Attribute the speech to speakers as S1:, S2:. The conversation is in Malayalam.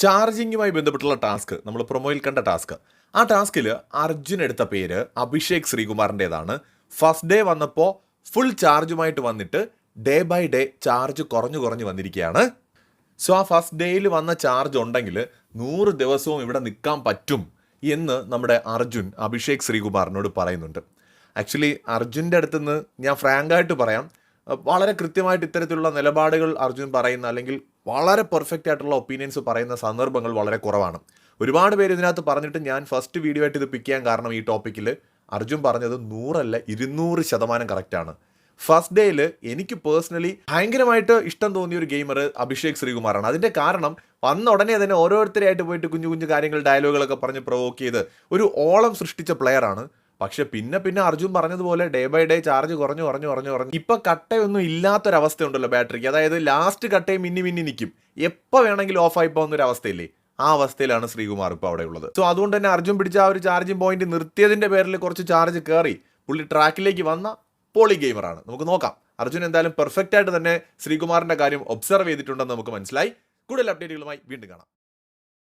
S1: ചാർജിങ്ങുമായി ബന്ധപ്പെട്ടുള്ള ടാസ്ക് നമ്മൾ പ്രൊമോയിൽ കണ്ട ടാസ്ക്. ആ ടാസ്കിൽ അർജുൻ എടുത്ത പേര് അഭിഷേക് ശ്രീകുമാറിന്റെതാണ് ഫസ്റ്റ് ഡേ വന്നപ്പോൾ ഫുൾ ചാർജുമായിട്ട് വന്നിട്ട് ഡേ ബൈ ഡേ ചാർജ് കുറഞ്ഞു കുറഞ്ഞു വന്നിരിക്കുകയാണ് സോ ആ ഫസ്റ്റ് ഡേയിൽ വന്ന ചാർജ് ഉണ്ടെങ്കിൽ നൂറ് ദിവസവും ഇവിടെ നിൽക്കാൻ പറ്റും എന്ന് നമ്മുടെ അർജുൻ അഭിഷേക് ശ്രീകുമാറിനോട് പറയുന്നുണ്ട്. ആക്ച്വലി അർജുന്റെ അടുത്തുനിന്ന് ഞാൻ ഫ്രാങ്കായിട്ട് പറയാം. വളരെ കൃത്യമായിട്ട് ഇത്തരത്തിലുള്ള നിലപാടുകൾ അർജുൻ പറയുന്ന അല്ലെങ്കിൽ വളരെ പെർഫെക്റ്റ് ആയിട്ടുള്ള ഒപ്പീനിയൻസ് പറയുന്ന സന്ദർഭങ്ങൾ വളരെ കുറവാണ്. ഒരുപാട് പേര് ഇതിനകത്ത് പറഞ്ഞിട്ട് ഞാൻ ഫസ്റ്റ് വീഡിയോ ആയിട്ട് ഇത് പിക്ക് ചെയ്യാൻ കാരണം ഈ ടോപ്പിക്കിൽ അർജുൻ പറഞ്ഞത് നൂറല്ല ഇരുന്നൂറ് ശതമാനം കറക്റ്റാണ് ഫസ്റ്റ് ഡേയിൽ എനിക്ക് പേഴ്സണലി ഭയങ്കരമായിട്ട് ഇഷ്ടം തോന്നിയ ഒരു ഗെയിമർ അഭിഷേക് ശ്രീകുമാറാണ്. അതിന്റെ കാരണം വന്ന ഉടനെ തന്നെ ഓരോരുത്തരെയായിട്ട് പോയിട്ട് കുഞ്ഞു കുഞ്ഞു കാര്യങ്ങൾ ഡയലോഗുകളൊക്കെ പറഞ്ഞ് പ്രൊവോക്ക് ചെയ്ത് ഒരു ഓളം സൃഷ്ടിച്ച ആണ്. പക്ഷെ പിന്നെ പിന്നെ അർജുൻ പറഞ്ഞതുപോലെ ഡേ ബൈ ഡേ ചാർജ് കുറഞ്ഞു കുറഞ്ഞു കുറഞ്ഞു കുറഞ്ഞു. ഇപ്പൊ കട്ടയൊന്നും ഇല്ലാത്തൊരവസ്ഥ ഉണ്ടല്ലോ ബാറ്ററിക്ക് അതായത് ലാസ്റ്റ് കട്ടയും മിന്നി മിന്നി നിൽക്കും എപ്പോൾ വേണമെങ്കിലും ഓഫ് ആയി പോകുന്ന ഒരു അവസ്ഥയില്ലേ ആ അവസ്ഥയിലാണ് ശ്രീകുമാർ ഇപ്പോൾ അവിടെ ഉള്ളത്. സോ അതുകൊണ്ട് തന്നെ അർജുൻ പിടിച്ച ആ ഒരു ചാർജിംഗ് പോയിന്റ് നിർത്തിയതിന്റെ പേരിൽ കുറച്ച് ചാർജ് കയറി പുള്ളി ട്രാക്കിലേക്ക് വന്ന പോളി ഗെയിമറാണ് നമുക്ക് നോക്കാം. അർജുൻ എന്തായാലും പെർഫെക്റ്റ് ആയിട്ട് തന്നെ ശ്രീകുമാറിന്റെ കാര്യം ഒബ്സർവ് ചെയ്തിട്ടുണ്ടെന്ന് നമുക്ക് മനസ്സിലായി. കൂടുതൽ അപ്ഡേറ്റുകളുമായി വീണ്ടും കാണാം.